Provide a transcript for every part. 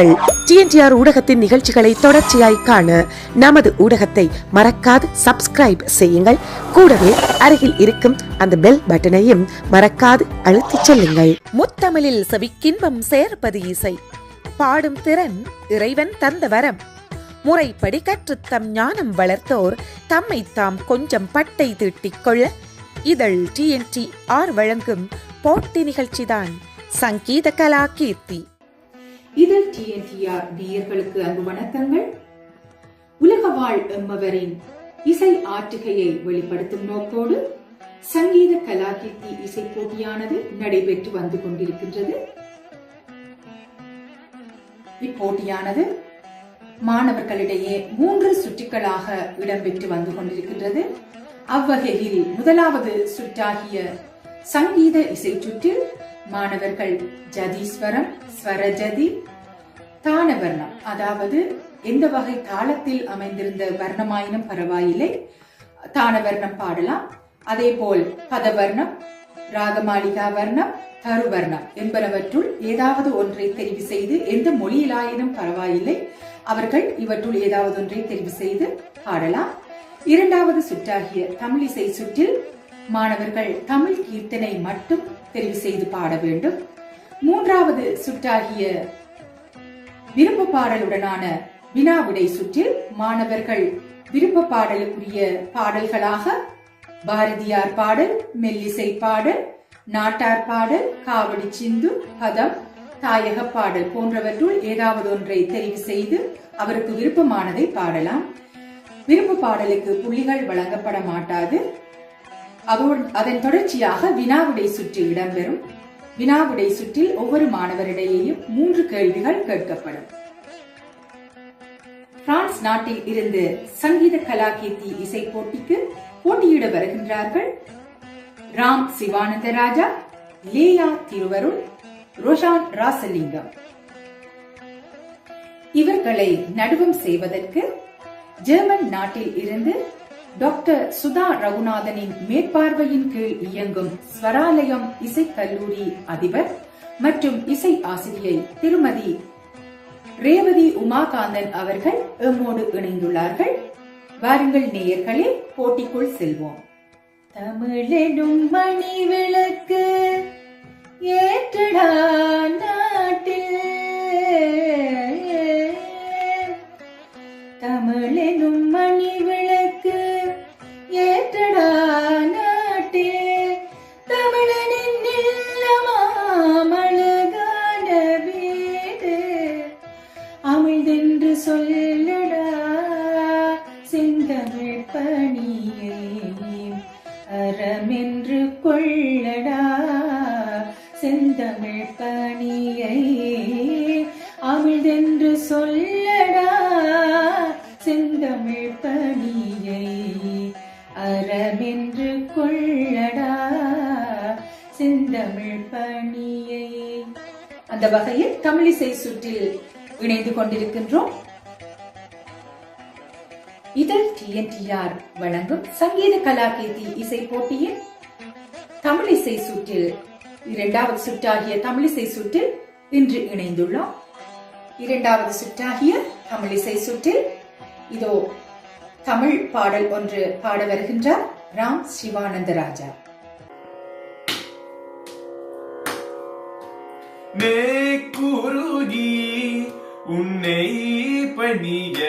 நீங்கள் டிஎன்டிஆர் ஊடகத்தின் நிகழ்ச்சிகளை தொடர்ச்சியாய் காண நமது ஊடகத்தை மறக்காது சப்ஸ்கிரைப் செய்யுங்கள். கூடவே அருகில் இருக்கும் அந்த பெல் பட்டனையும் மறக்காது அழுத்தி செல்லுங்கள். முத்தமிழில் செவிக்கின்பம் சேர்ப்பது இசை. பாடும் திறன் இறைவன் தந்த வரம். முறைப்படி கற்று தம் ஞானம் வளர்த்தோர் தம்மை தாம் கொஞ்சம் பட்டை தீட்டிக் கொள்ள. இதழ் டிஎன்டி ஆர் வழங்கும் போட்டி நிகழ்ச்சிதான். சங்கீத கலா கீர்த்தி. இதழ் டிஎன்டிஆர் நேயர்களுக்கு அன்பு வணக்கங்கள். உலக வாழ் எம்மவரின் இசை ஆற்றுகையை வெளிப்படுத்தும் நோக்கோடு சங்கீத கலாகிருத்தி இசை போட்டியானது நடைபெற்று வந்து கொண்டிருக்கின்றது. இப்போட்டியானது மாணவர்களிடையே மூன்று சுற்றுக்களாக இடம்பெற்று வந்து கொண்டிருக்கின்றது. அவ்வகையில் முதலாவது சுற்றாகிய சங்கீத இசை சுற்றில் மாணவர்கள் ஜதீஸ்வரம் ஸ்வரஜதி தானவர்ணம். அதாவது எந்த வகை தாளத்தில் அமைந்திருந்த வர்ணமாயினும் பரவாயில்லை. தானவர்ணம் பாடலாம். அதே போல் பதவர்ணம் ராகமாளிகா வர்ணம் தருவர்ணம் என்பனவற்றுள் ஏதாவது ஒன்றை தெரிவு செய்து எந்த மொழியிலாயினும் பரவாயில்லை. அவர்கள் இவற்றுள் ஏதாவது ஒன்றை தெரிவு செய்து பாடலாம். இரண்டாவது சுற்றாகிய தமிழிசை சுற்றில் மாணவர்கள் தமிழ் கீர்த்தனை மட்டும் தெரிவு செய்து பாட வேண்டும். மூன்றாவது சுற்றாகிய விருப்ப பாடலுடனான வினாவிடை சுற்றில் மாணவர்கள் விருப்ப பாடலுக்குரிய பாடல்களாக பாரதியார் பாடல் மெல்லிசை பாடல் நாட்டார் பாடல் காவடி சிந்து பதம் தாயக பாடல் போன்றவற்றுள் ஏதாவது ஒன்றை தெரிவு செய்து அவருக்கு விருப்பமானதை பாடலாம். விருப்ப பாடலுக்கு புள்ளிகள் வழங்கப்பட மாட்டாது. அதோடு அதன் தொடர்ச்சியாக வினாவிடை சுற்று இடம்பெறும். வினாவிடை சுற்றில் ஒவ்வொரு மாணவரிடையேயும் மூன்று கேள்விகள் கேட்கப்படும். பிரான்ஸ் நாட்டில் இருந்து சங்கீத கலாகீர்த்தி இசை போட்டிக்கு போட்டியிட வருகின்றார்கள். ராம் சிவானந்த ராஜா லேயா திருவருள் ரோஷான் ராசலிங்கம். இவர்களை நடுவம் செய்வதற்கு ஜெர்மன் நாட்டில் இருந்து டாக்டர் சுதா ரகுநாதனின் மேற்பார்வையின் கீழ் இயங்கும் ஸ்வராலயம் இசை கல்லூரி அதிபர் மற்றும் இசை ஆசிரியை திருமதி ரேவதி உமாகாந்தன் அவர்கள் எம்மோடு இணைந்துள்ளார்கள். வாருங்கள் நேயர்களே போட்டிக்குள் செல்வோம். தமிழெனும் மணி விளக்கு ஏற்றடா நாட்டில். தமிழெனும் மணி விளக்கு அமிழ்தென்று சொல்லடா. செந்தமிழ் பணியை அறமென்று கொள்ளடா. செந்தமிழ் பணியை அமிழ்தென்று சொல்லடா. செந்தமிழ் பணியை அறமென்று கொள்ளடா. செந்தமிழ் பணியை. அந்த வகையில் தமிழிசை சுற்றில் இணைந்து கொண்டிருக்கின்றோம். இதழ் டிஎன்டிஆர் வழங்கும் சங்கீத கலாகீர்த்தி இசை போட்டியில் தமிழிசை சுற்றில் இரண்டாவது சுற்றாகிய தமிழிசை சுற்றில் இன்று இணைந்துள்ளோம். இரண்டாவது சுற்றாகிய தமிழிசை சுற்றில் இதோ தமிழ் பாடல் ஒன்று பாட வருகின்றார் ராம் சிவானந்த ராஜா மே உன்னை பணிய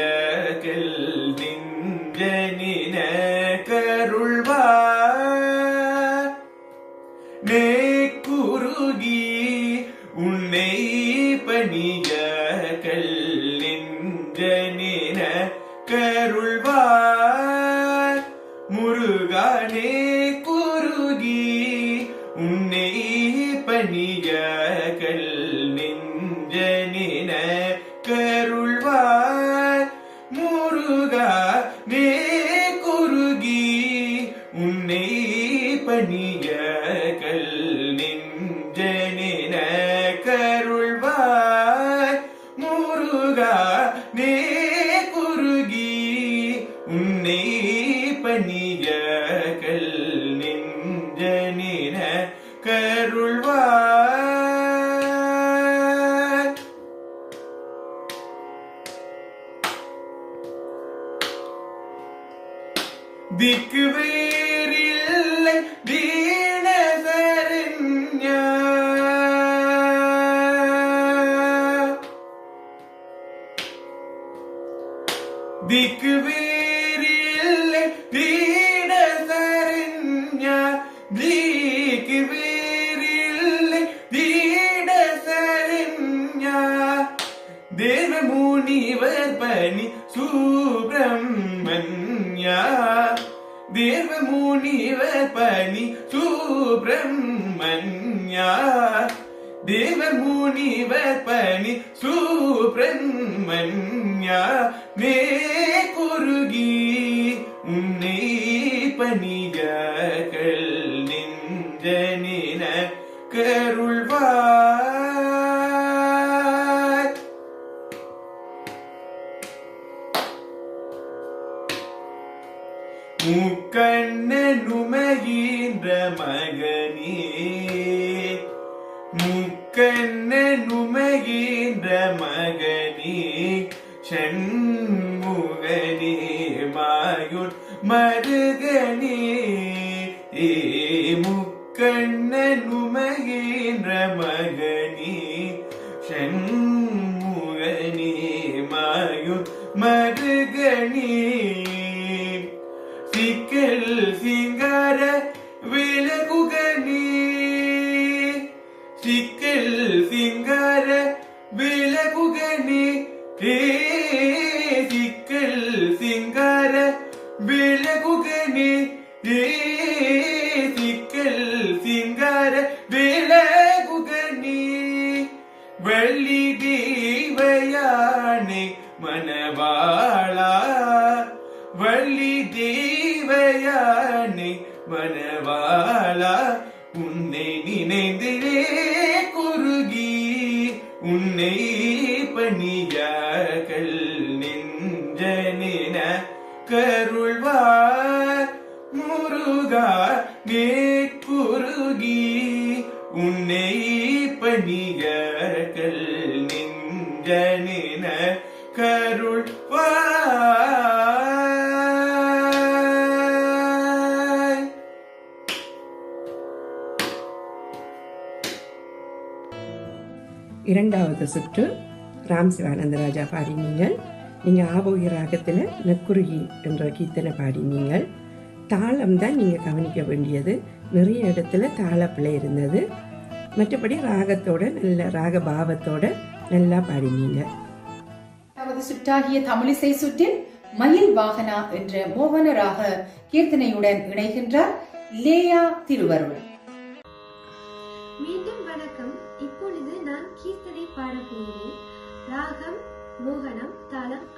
ദിക്കുവേരില്ല मुनिवर्पणि सुब्रह्मण्य मे மகனே மனவாளா உன்னை நினைந்திரே குறுகி உன்னை ராம் சிவானந்தராஜா பாடினீங்கள் நீங்கள். ஆபோகி ராகத்தில் நெக்குருகி என்ற கீர்த்தனை பாடினீங்கள் தாளம் தான் நீங்கள் கவனிக்க வேண்டியது. நிறைய இடத்துல தாளப்பிள்ளை இருந்தது. மற்றபடி ராகத்தோட நல்ல ராக பாவத்தோட நல்லா பாடினீங்க சுற்றாகிய தமிழிசை சுற்றில் மயில் வாகனா என்ற மோகன ராக கீர்த்தனையுடன் இணைகின்றார் லேயா திருவருள். ராகம் மோகனம் தாளம் ஆதி மயில்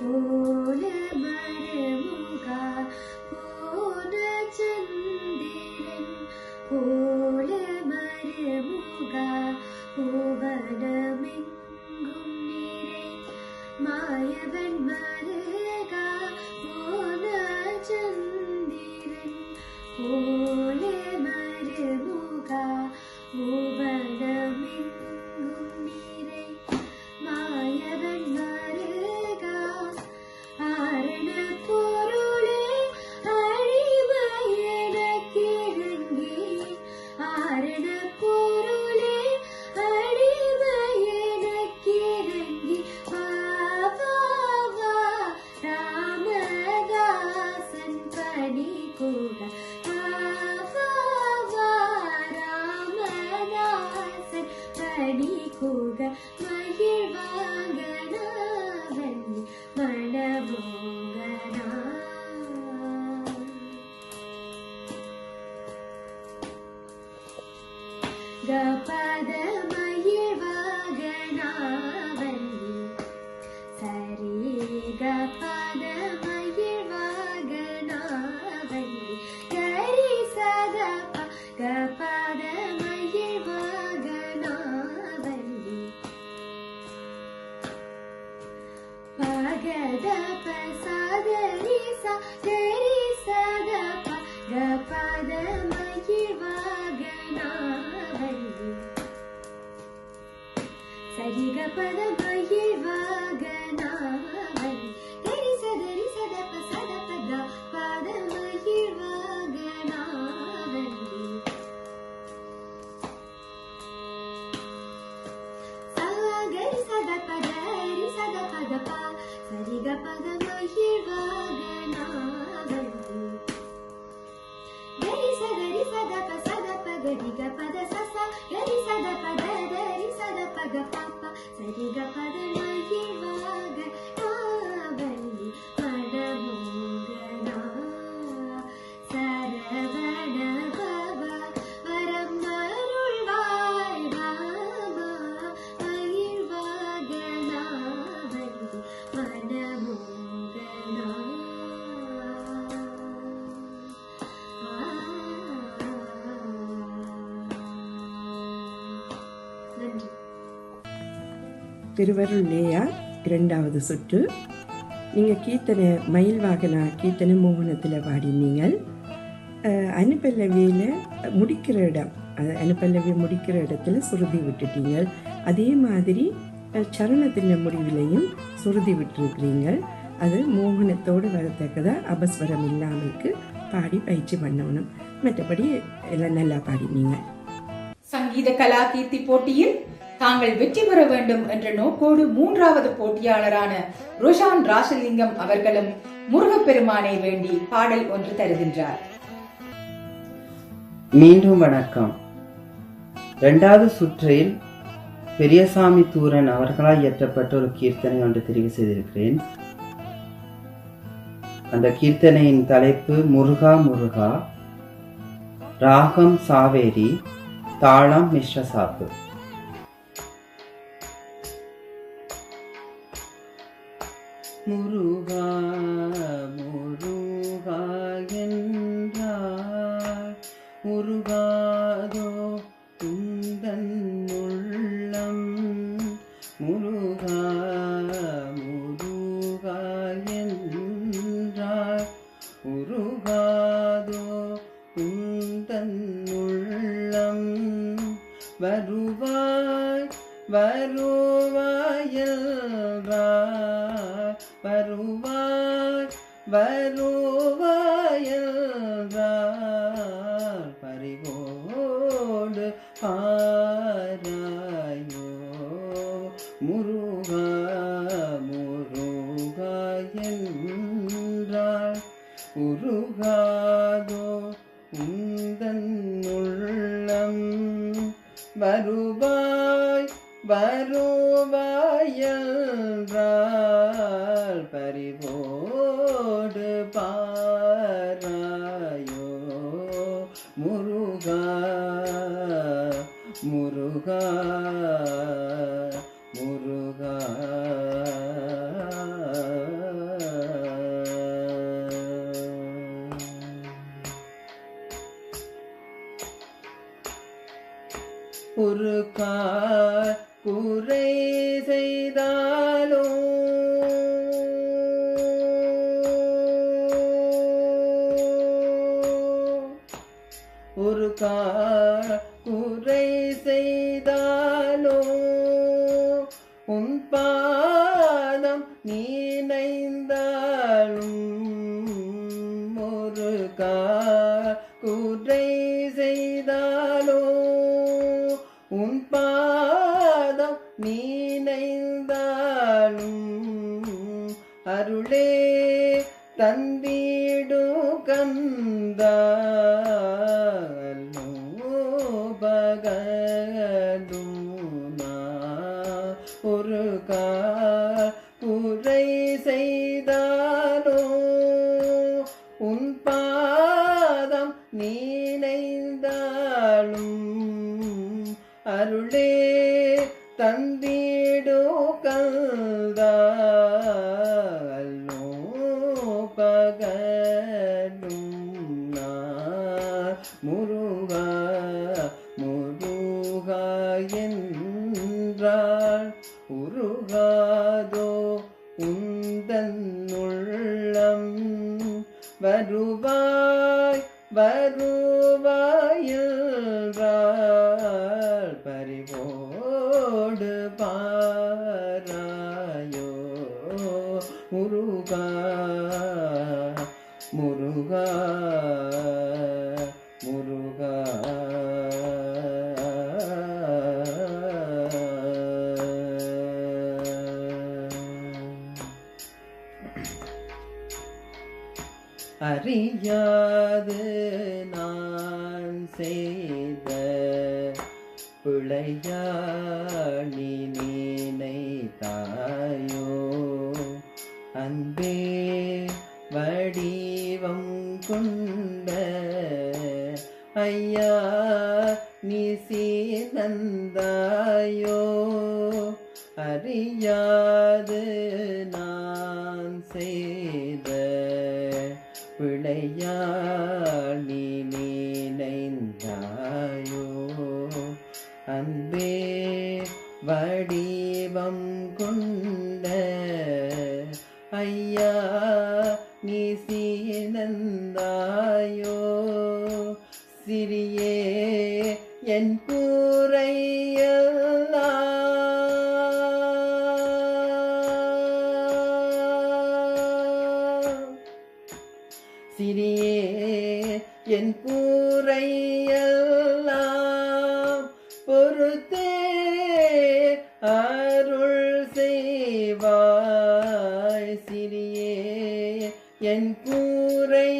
Oh. Sadiga pada sasa, dari sada pada dari sada pada papa, sadiga pada ma. திருவருள் லேயா இரண்டாவது சுற்று நீங்கள் கீர்த்தனை மயில் வாகனா கீர்த்தனை மோகனத்தில் பாடினீங்கள். அனுப்பல்லவியில் முடிக்கிற இடம் அது முடிக்கிற இடத்துல சுருதி விட்டுட்டீங்க அதே மாதிரி அஹ், சரணத்தின் முடிவிலையும் சுருதி விட்டுருக்கிறீங்க அது மோகனத்தோடு வரத்தக்கதாக அபஸ்வரம் இல்லாமலுக்கு பாடி பயிற்சி பண்ணணும். மற்றபடி எல்லாம் நல்லா பாடினீங்க. சங்கீத கலா கீர்த்தி போட்டியில் தாங்கள் வெற்றி பெற வேண்டும் என்ற நோக்கோடு மூன்றாவது போட்டியாளரான ரோஷான் ராசலிங்கம் அவர்களும் முருகப்பெருமானை வேண்டி பாடல் ஒன்று தருகின்றார். மீண்டும் வணக்கம். இரண்டாவது சுற்றில் பெரியசாமி தூரன் அவர்களால் இயற்றப்பட்ட ஒரு கீர்த்தனை ஒன்று தெரிவு செய்திருக்கிறேன். அந்த கீர்த்தனையின் தலைப்பு முருகா முருகா ராகம் சாவேரி தாளம் மிஸ்ர சாப்பு வருவாய் வருவாயல்றார் வருவாய் வருவாய் வருவாய் வருவாயல்றால் பறிவோடு பாராயோ. முருகா முருகா. அறியாது நான் செய்த பிழையாணி நினைத்தான் என் கூரை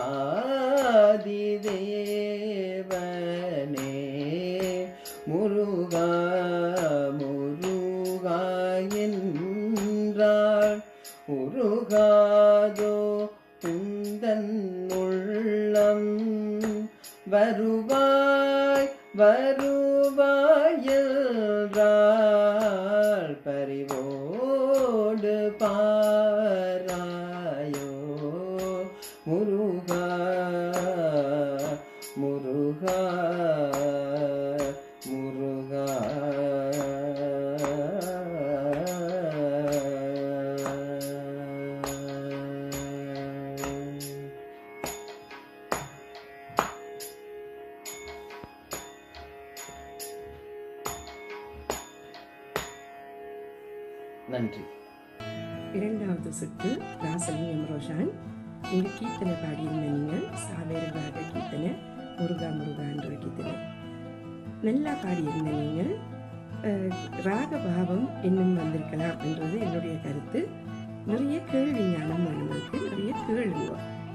nadide நன்றி. இரண்டாவது சுற்று ராசலிங்கம் ரோஷான் நீங்கள் கீர்த்தனை பாடியிருந்த நீங்கள் சாவேர ராக கீர்த்தனை முருகா முருகா என்ற கீர்த்தனை. நல்லா பாடியிருந்த நீங்கள் ராக பாவம் இன்னும் வந்திருக்கலாம் என்றது என்னுடைய கருத்து. நிறைய கேள்வி ஞானம் வேணுங்களுக்கு நிறைய கேளுங்க.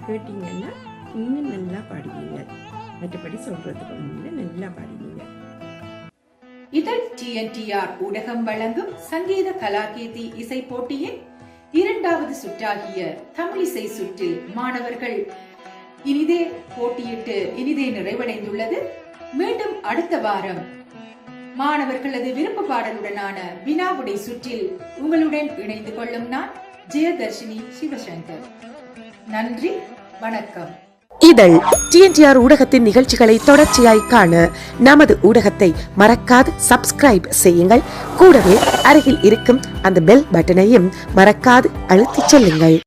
கேட்டீங்கன்னா இன்னும் நல்லா பாடுவீங்க. மற்றபடி சொல்கிறதுக்கு ஒன்றும் நல்லா பாடுவீங்க. டிஎன்டிஆர் ஊடகம் வழங்கும் சங்கீத கலாகீர்த்தி இசை போட்டியின் இரண்டாவது சுற்றாகிய தமிழிசை சுற்றில் மாணவர்கள் இனிதே போட்டியிட்டு இனிதே நிறைவடைந்துள்ளது. மீண்டும் அடுத்த வாரம் மாணவர்களது விருப்ப பாடலுடனான வினாவுடை சுற்றில் உங்களுடன் இணைந்து கொள்ளும் நான் ஜெயதர்ஷினி சிவசங்கர். நன்றி வணக்கம். இதழ் டிஎன்டிஆர் ஊடகத்தின் நிகழ்ச்சிகளை தொடர்ச்சியாய் காண நமது ஊடகத்தை மறக்காது சப்ஸ்கிரைப் செய்யுங்கள். கூடவே அருகில் இருக்கும் அந்த பெல் பட்டனையும் மறக்காது அழுத்திச் செல்லுங்கள்.